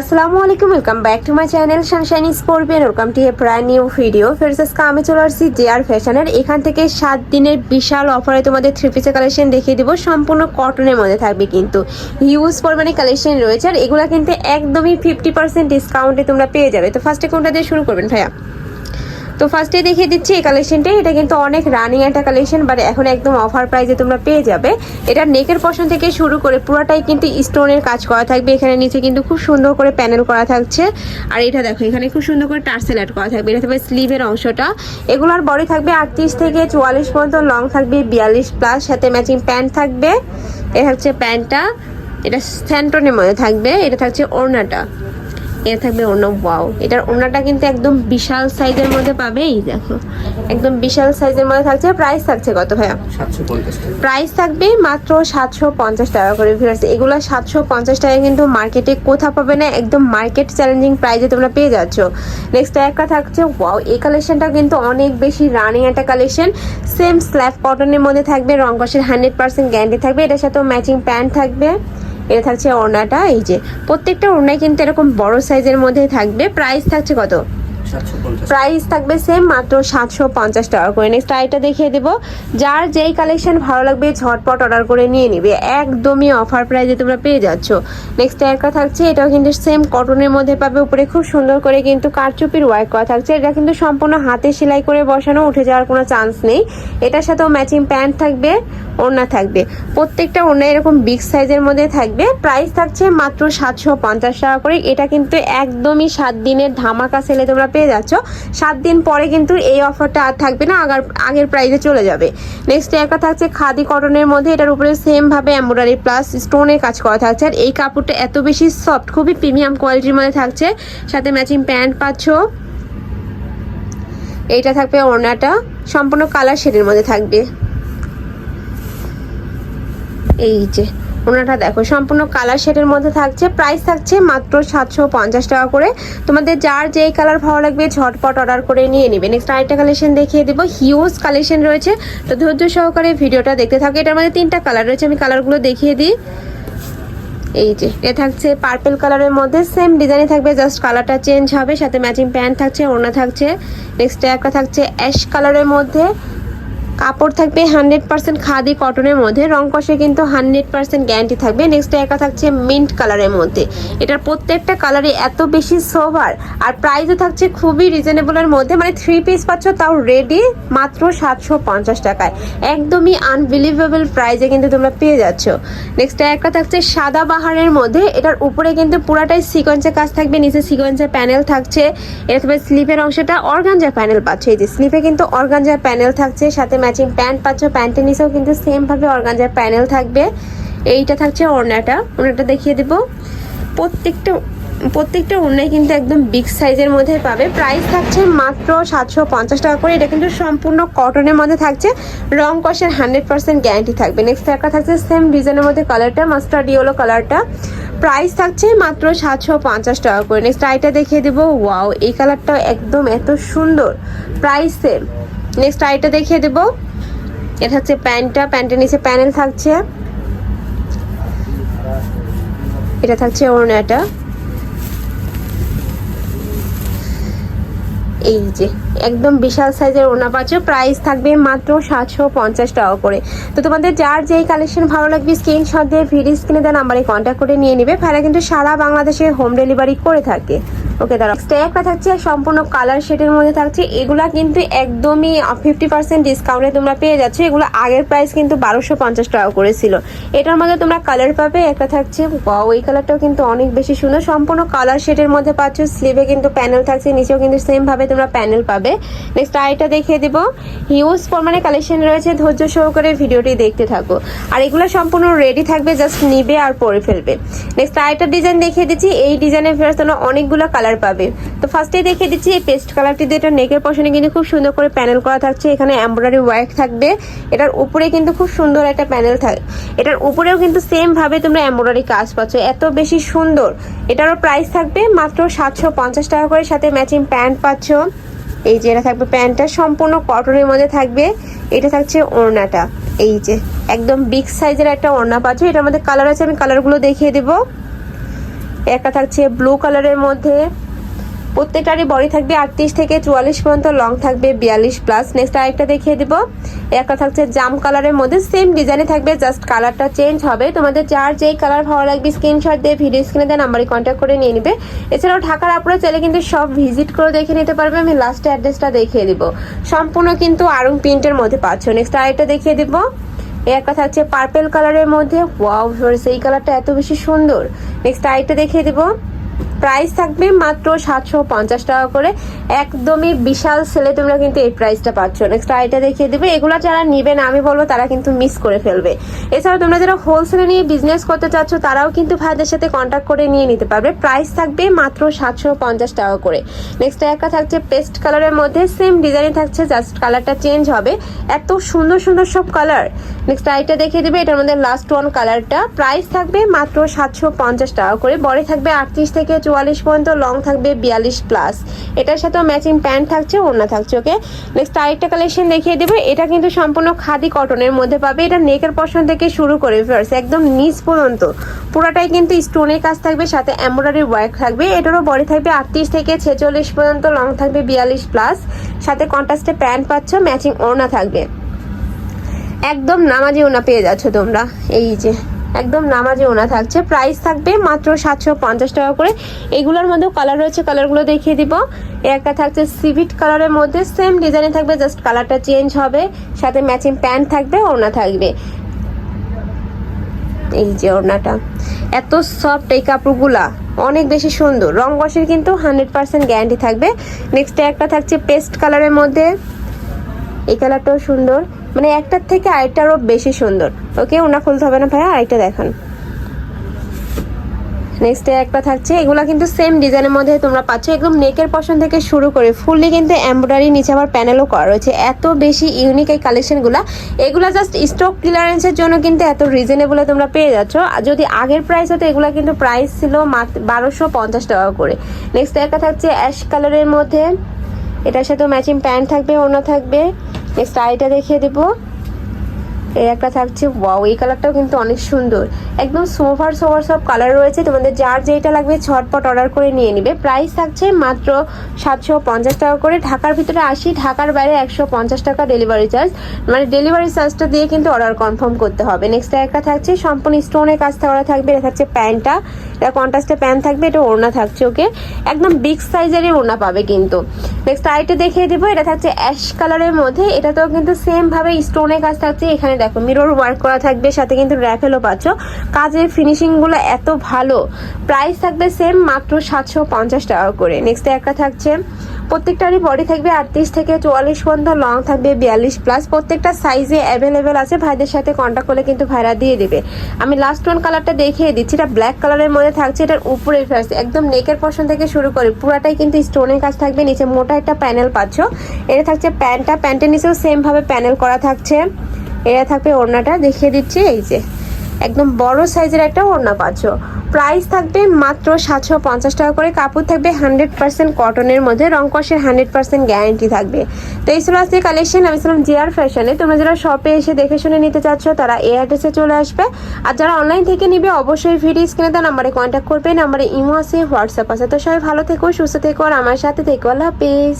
আসসালামু আলাইকুম welcome back to my channel sunshine scorpion welcome to a brand new video ফেরসাসকে আমি চলে আসছি জে আর ফ্যাশনের এখান থেকে সাত দিনের বিশাল অফারে তোমাদের থ্রি পিসের কালেকশন দেখিয়ে দেবো। সম্পূর্ণ কটনের মধ্যে থাকবে কিন্তু। হিউজ পরিমাণে কালেকশন রয়েছে আর এগুলো কিন্তু একদমই ফিফটি পার্সেন্ট ডিসকাউন্টে তোমরা পেয়ে যাবে। তো ফার্স্টে কোনটা দিয়ে শুরু করবেন ভাইয়া? তো ফার্স্টে দেখিয়ে দিচ্ছি এই কালেকশনটা এটা কিন্তু অনেক রানিং একটা কালেকশন বাট এখন একদম অফার প্রাইসে তোমরা পেয়ে যাবে। এটা নেকের পশন থেকে শুরু করে পুরোটাই কিন্তু স্টোনের কাজ করা থাকবে। এখানে নিচে কিন্তু খুব সুন্দর করে প্যানেল করা থাকছে। আর এটা দেখো, এখানে খুব সুন্দর করে টার্সেল অ্যাড করা থাকবে। এটা থাকবে স্লিভের অংশটা। এগুলোর বডি থাকবে আটত্রিশ থেকে চুয়াল্লিশ পর্যন্ত লং থাকবে বিয়াল্লিশ প্লাস সাথে ম্যাচিং প্যান্ট থাকবে। এটা হচ্ছে প্যান্টটা এটা স্যান্টনের মধ্যে থাকবে। এটা থাকছে ওড়নাটা। এটা থাকবে অন্য ওয়াও। এটার ওড়নাটা কিন্তু একদম বিশাল সাইজের মধ্যে পাবে এই দেখো। একদম বিশাল সাইজের মধ্যে থাকছে প্রাইস থাকছে কত ভাইয়া? প্রাইস থাকবে মাত্র সাতশো পঞ্চাশ টাকা করে ভিউয়ার্স এগুলো সাতশো পঞ্চাশ টাকা কিন্তু মার্কেটে কোথাও পাবে না একদম মার্কেট চ্যালেঞ্জিং প্রাইসে তোমরা পেয়ে যাচ্ছ। নেক্সট একটা থাকছে ওয়াও এই কালেকশনটা কিন্তু অনেক বেশি রানিং একটা কালেকশন সেম স্ল্যাব কটনের মধ্যে থাকবে রং কষের হান্ড্রেড পার্সেন্ট গ্যারান্টি থাকবে এটার সাথেও ম্যাচিং প্যান্ট থাকবে। এটা থাকছে ওড়নাটা, এই যে। প্রত্যেকটা ওড়নায় কিন্তু এরকম বড় সাইজের মধ্যে থাকবে। প্রাইস থাকছে কত? প্রাইস থাকবে সেম মাত্র সাতশো পঞ্চাশ টাকা করে। নেক্সট আইটা দেখিয়ে দেবো। যার যেই কালেকশন ভালো লাগবে, ঝটপট অর্ডার করে নিয়ে নিবে। একদমই অফার প্রাইসে তোমরা পেয়ে যাচ্ছ। নেক্সট একটা থাকছে, এটাও কিন্তু সেম কটনের মধ্যে পাবে। উপরে খুব সুন্দর করে কিন্তু কারচুপির ওয়ার্ক করা থাকছে। এটা কিন্তু সম্পূর্ণ হাতে সেলাই করে বসানো, উঠে যাওয়ার কোনো চান্স নেই। এটার সাথেও ম্যাচিং প্যান্ট থাকবে, ওড়না থাকবে। প্রত্যেকটা ওড়না এরকম বিগ সাইজের মধ্যে থাকবে। প্রাইস থাকছে মাত্র সাতশো পঞ্চাশ টাকা করে। এটা কিন্তু একদমই সাত দিনের ধামাকা সেলে তোমরা পেয়ে যাচ্ছ। সাত দিন পরে কিন্তু এই অফারটা আর থাকবে না, আগার আগের প্রাইসে চলে যাবে। নেক্সট একটা থাকছে খাদি কটনের মধ্যে এটার উপরে সেম ভাবে এমব্রয়ডারি প্লাস স্টোনের কাজ করা থাকছে। আর এই কাপড়টা এত বেশি সফট খুবই প্রিমিয়াম কোয়ালিটির মধ্যে থাকছে। সাথে ম্যাচিং প্যান্ট পাচ্ছ। এইটা থাকবে ওড়নাটা। সম্পূর্ণ কালার শেডের মধ্যে থাকবে। এই যে। ওনাটা দেখো, সম্পূর্ণ কালার শেডের মধ্যে থাকছে। প্রাইস থাকছে মাত্র সাতশো পঞ্চাশ টাকা করে। তোমাদের যার যেই কালার ভালো লাগবে ঝটপট অর্ডার করে নিয়ে নেবে। নেক্সট আরেকটা কালেকশন দেখিয়ে দেবো। হিউজ কালেকশন রয়েছে। তো ধৈর্য সহকারে ভিডিওটা দেখতে থাকো। এটার মধ্যে তিনটা কালার রয়েছে। আমি কালারগুলো দেখিয়ে দিই। এই যে এটা থাকছে পার্পেল কালারের মধ্যে। সেম ডিজাইনে থাকবে জাস্ট কালারটা চেঞ্জ হবে। সাথে ম্যাচিং প্যান্ট থাকছে, ওড়না থাকছে। নেক্সট একটা থাকছে অ্যাশ কালারের মধ্যে। কাপড় থাকবে হান্ড্রেড পার্সেন্ট খাদি কটনের মধ্যে, রং কষে কিন্তু হান্ড্রেড পার্সেন্ট গ্যারান্টি থাকবে। নেক্সট একা থাকছে মিন্ট কালারের মধ্যে। এটার প্রত্যেকটা কালারে এত বেশি সোভার আর প্রাইসও থাকছে খুবই রিজনেবলের মধ্যে মানে থ্রি পিস পাচ্ছ তাও রেডি মাত্র সাতশো পঞ্চাশ টাকায়। একদমই আনবিলিভেবল প্রাইসে কিন্তু তোমরা পেয়ে যাচ্ছ। নেক্সট একটা থাকছে সাদা বাহারের মধ্যে, এটার উপরে কিন্তু পুরাটাই সিকোয়েন্সের কাজ থাকবে, নিচে সিকোয়েন্সের প্যানেল থাকছে। থাকবে স্লিপের অংশটা অর্গানজার প্যানেল পাচ্ছ। এই যে স্লিপে কিন্তু অর্গানজার প্যানেল থাকছে, সাথে ম্যাচিং প্যান্ট পাচ্ছ প্যান্টের নিচেও কিন্তু সেমভাবে অর্গানজার প্যানেল থাকবে। এইটা থাকছে ওড়নাটা ওড়নাটা দেখিয়ে দেবো। প্রত্যেকটা প্রত্যেকটা ওড়নায় কিন্তু একদম বিগ সাইজের মধ্যে পাবে। প্রাইস থাকছে মাত্র সাতশো পঞ্চাশ টাকা করে। এটা কিন্তু সম্পূর্ণ কটনের মধ্যে থাকছে। রং কষের হান্ড্রেড পার্সেন্ট গ্যারান্টি থাকবে। নেক্সট একটা থাকছে সেম ডিজাইনের মধ্যে কালারটা মাস্টার্ড ইয়েলো কালারটা প্রাইস থাকছে মাত্র সাতশো পঞ্চাশ টাকা করে। নেক্সট আইটা দেখিয়ে দেবো। ওয়াও এই কালারটা একদম এত সুন্দর। প্রাইস সেম নেক্সট আইটা দেখিয়ে দেবো। এটা হচ্ছে প্যান্টটা। প্যান্টের নিচে প্যানেল থাকছে। এটা থাকছে ওড়নাটা। এই যে। একদম বিশাল সাইজের ওনা পাচ্ছ। প্রাইস থাকবে মাত্র সাতশো পঞ্চাশ টাকা করে। তো তোমাদের যার যেই কালেকশন ভালো লাগবে স্ক্রিনশট দিয়ে ভিডিও স্ক্রিনে দেওয়া নাম্বারে কন্ট্যাক্ট করে নিয়ে নিবে। ফেরা কিন্তু সারা বাংলাদেশে হোম ডেলিভারি করে থাকে। ওকে দাঁড়া একটা থাকছে সম্পূর্ণ কালার শেডের মধ্যে থাকছে। এগুলা কিন্তু একদমই ফিফটি পার্সেন্ট ডিসকাউন্টে তোমরা পেয়ে যাচ্ছ। এগুলো আগের প্রাইস কিন্তু বারোশো পঞ্চাশ টাকা করেছিল এটার মধ্যে তোমরা কালার পাবে। একটা থাকছে এই কালারটাও কিন্তু অনেক বেশি সুন্দর। সম্পূর্ণ কালার শেডের মধ্যে পাচ্ছ। স্লিভে কিন্তু প্যানেল থাকছে, নিচেও কিন্তু সেম ভাবে তোমরা প্যানেল পাবে। নেক্সট আইটা দেখিয়ে দিব। হিউজ পরিমাণে কালেকশন রয়েছে। ধৈর্য সহকারে ভিডিওটি দেখতে থাকো। আর এগুলো সম্পূর্ণ রেডি থাকবে জাস্ট নিবে আর পরে ফেলবে। নেক্সট আইটার ডিজাইন দেখিয়ে দিচ্ছি। এই ডিজাইনের ফেরত অনেকগুলো কালার পাবে। তো ফার্স্টে দেখিয়ে দিচ্ছি এই পেস্ট কালারটি দিয়ে এটা নেকের পশনে কিন্তু খুব সুন্দর করে প্যানেল করা থাকছে। এখানে এমব্রয়ডারি ওয়ার্ক থাকবে। এটার উপরে কিন্তু খুব সুন্দর একটা প্যানেল থাকে, এটার উপরেও কিন্তু সেম ভাবে তোমরা এমব্রয়ডারি কাজ পাচ্ছ। এত বেশি সুন্দর। এটারও প্রাইস থাকবে মাত্র সাতশো পঞ্চাশ টাকা করে। সাথে ম্যাচিং প্যান্ট পাচ্ছ। এই যে এটা থাকবে প্যান্টটা, সম্পূর্ণ কটনের মধ্যে থাকবে। এটা থাকছে ওড়নাটা। এই যে, একদম বিগ সাইজের একটা ওড়না পাচ্ছ। এটার মধ্যে কালার আছে, আমি কালারগুলো দেখিয়ে দেবো। একটা থাকছে ব্লু কালারের মধ্যে। প্রত্যেকটারই বডি থাকবে আটত্রিশ থেকে চুয়াল্লিশ পর্যন্ত লং থাকবে বিয়াল্লিশ প্লাস নেক্সট আরেকটা দেখিয়ে দিব। একটা থাকছে জাম কালারের মধ্যে সেম ডিজাইনে থাকবে জাস্ট কালারটা চেঞ্জ হবে। তোমাদের যার যেই কালার ভালো লাগবে স্ক্রিনশট দিয়ে ভিডিও স্ক্রিনে দেন নাম্বারে কন্ট্যাক্ট করে নিয়ে নিবে। এছাড়াও ঢাকার আপনারা চাইলে কিন্তু সব ভিজিট করে দেখে নিতে পারবে। আমি লাস্টে অ্যাড্রেসটা দেখিয়ে দিব। সম্পূর্ণ কিন্তু আরং প্রিন্টের মধ্যে পাচ্ছ। নেক্সট আরেকটা দেখিয়ে দিব। একটা থাকছে পার্পেল কালারের মধ্যে। ওয়াও সেই কালারটা এত বেশি সুন্দর। নেক্সট আরেকটা দেখিয়ে দিব। প্রাইস থাকবে মাত্র সাতশো পঞ্চাশ টাকা করে। একদমই বিশাল সেলে তোমরা কিন্তু এই প্রাইসটা পাচ্ছ। নেক্সট আইটা দেখিয়ে দেবে। এগুলো যারা নিবে না, আমি বলব তারা কিন্তু মিস করে ফেলবে। এছাড়া তোমরা যারা হোলসেলে নিয়ে বিজনেস করতে চাচ্ছ, তারাও কিন্তু ভাইদের সাথে কন্ট্যাক্ট করে নিয়ে নিতে পারবে। প্রাইস থাকবে মাত্র সাতশো পঞ্চাশ টাকা করে। নেক্সট একটা থাকছে পেস্ট কালারের মধ্যে। সেম ডিজাইনে থাকছে জাস্ট কালারটা চেঞ্জ হবে। এত সুন্দর সুন্দর সব কালার নেক্সট আইটা দেখিয়ে দেবে। এটার মধ্যে লাস্ট ওয়ান কালারটা প্রাইস থাকবে মাত্র সাতশো পঞ্চাশ টাকা করে। বডি থাকবে আটত্রিশ থেকে চুয়াল্লিশ পর্যন্ত লং থাকবে বিয়াল্লিশ প্লাস এটার সাথেও ম্যাচিং প্যান্ট থাকছে, ওড়না থাকছে ওকে নেক্সট আরেকটা কালেকশন দেখিয়ে দেবে। এটা কিন্তু সম্পূর্ণ খাদি কটনের মধ্যে পাবে। এটা নেকের পশন থেকে শুরু করে ফার্স একদম নিচ পর্যন্ত। পুরাটাই কিন্তু স্টোনের কাজ থাকবে, সাথে এমব্রয়ডারি ওয়ার্ক থাকবে। এটারও বডি থাকবে আটত্রিশ থেকে ছেচল্লিশ পর্যন্ত লং থাকবে বিয়াল্লিশ প্লাস সাথে কন্ট্রাস্টে প্যান্ট পাচ্ছ ম্যাচিং ওড়না থাকবে। একদম নামাজি ওনা পেয়ে যাচ্ছ তোমরা। এই যে একদম নামাজি ওনা থাকছে। প্রাইস থাকবে মাত্র সাতশো পঞ্চাশ টাকা করে। এগুলোর মধ্যেও কালার রয়েছে কালারগুলো দেখিয়ে দিব। একটা থাকছে সিভিট কালারের মধ্যে সেম ডিজাইনে থাকবে জাস্ট কালারটা চেঞ্জ হবে। সাথে ম্যাচিং প্যান্ট থাকবে ওড়না থাকবে। এই যে ওড়নাটা এত সফট এই কাপড়গুলা, অনেক বেশি সুন্দর। রং বসের কিন্তু হান্ড্রেড পার্সেন্ট গ্যারান্টি থাকবে। নেক্সট একটা থাকছে পেস্ট কালারের মধ্যে। এই কালারটাও সুন্দর। মানে একটার থেকে আরেকটারও বেশি সুন্দর। ওকে, ওনা খুলতে হবে না ভাইয়া, আরেকটা দেখান। নেক্সট একটা থাকছে, এগুলা কিন্তু সেম ডিজাইনের মধ্যে তোমরা পাচ্ছ। একদম নেকের পশন থেকে শুরু করে ফুললি কিন্তু এমব্রয়ডারি নিচে আবার প্যানেলও করা রয়েছে। এত বেশি ইউনিক এই কালেকশনগুলো এগুলা জাস্ট স্টক ক্লিয়ারেন্সের জন্য কিন্তু এত রিজনেবলে তোমরা পেয়ে যাচ্ছ। আর যদি আগের প্রাইস হতো, এগুলা কিন্তু প্রাইস ছিল মাত্র বারোশো পঞ্চাশ টাকা করে। নেক্সট একটা থাকছে অ্যাশ কালারের মধ্যে। এটার সাথে ম্যাচিং প্যান্ট থাকবে ওনা থাকবে। নেক্সট দেখিয়ে দেবো। এই একটা থাকছে ওয়াও এই কালারটাও কিন্তু অনেক সুন্দর। একদম সোভার সোভার সব কালার রয়েছে, তোমাদের যার যেটা লাগবে ছটপট অর্ডার করে নিয়ে নিবে। প্রাইস থাকছে মাত্র সাতশো পঞ্চাশ টাকা করে। ঢাকার ভিতরে আসি, ঢাকার বাইরে একশো পঞ্চাশ টাকা ডেলিভারি চার্জ মানে ডেলিভারি চার্জটা দিয়ে কিন্তু অর্ডার কনফার্ম করতে হবে। নেক্সট একটা থাকছে, সম্পূর্ণ স্টোনের কাজ করা থাকবে, এটা থাকছে প্যান্টটা এটা কন্ট্রাস্টে প্যান থাকবে, এটা ওড়না থাকছে, ওকে? একদম বিগ সাইজেরই ওড়না পাবে কিন্তু। নেক্সট আরেকটা দেখিয়ে দিব, এটা থাকছে অ্যাশ কালারের মধ্যে। এটাতেও কিন্তু সেমভাবে স্টোনের কাজ থাকছে। এখানে দেখো মিরর ওয়ার্ক করা থাকবে, সাথে কিন্তু র্যাফেলও পাচ্ছ। কাজের ফিনিশিংগুলো এত ভালো। প্রাইস থাকবে সেম মাত্র সাতশো পঞ্চাশ টাকা করে। নেক্সট একটা থাকছে প্রত্যেকটারই বডি থাকবে আটত্রিশ থেকে চুয়াল্লিশ পর্যন্ত লং থাকবে বিয়াল্লিশ প্লাস প্রত্যেকটা সাইজে অ্যাভেলেবেল আছে, ভাইদের সাথে কন্ট্যাক্ট করলে কিন্তু ভাইরা দিয়ে দেবে। আমি লাস্ট ওয়ান কালারটা দেখিয়ে দিচ্ছি, এটা ব্ল্যাক কালারের মধ্যে থাকছে, এটার উপরে ফ্যাস একদম নেকের পশন থেকে শুরু করে, পুরাটাই কিন্তু স্টোনের কাজ থাকবে, নিচে মোটা একটা প্যানেল পাচ্ছ। এটা থাকছে প্যান্টটা প্যান্টের নিচেও সেমভাবে প্যানেল করা থাকছে। এটা থাকবে ওড়নাটা, দেখিয়ে দিচ্ছি, এই যে। একদম বড় সাইজের একটা ওড়না পাচ্ছ। প্রাইস থাকবে মাত্র সাতশো পঞ্চাশ টাকা করে। কাপড় থাকবে হান্ড্রেড পার্সেন্ট কটনের মধ্যে। রং কষের হান্ড্রেড পার্সেন্ট গ্যারান্টি থাকবে। তো এই ছিল আজকে কালেকশন আমি ছিলাম জিয়ার ফ্যাশনে তোমরা যারা শপে এসে দেখে শুনে নিতে চাচ্ছ, তারা এই অ্যাড্রেসে চলে আসবে। আর যারা অনলাইন থেকে নিবে, অবশ্যই ভিডিও স্ক্রিনে তার নাম্বারে কন্ট্যাক্ট করবে। নাম্বারে ইমো আছে হোয়াটসঅ্যাপ আছে। তো সবাই ভালো থেকো, সুস্থ থেকো। আর আমার সাথে থেকো। আল্লাহ হাফিজ।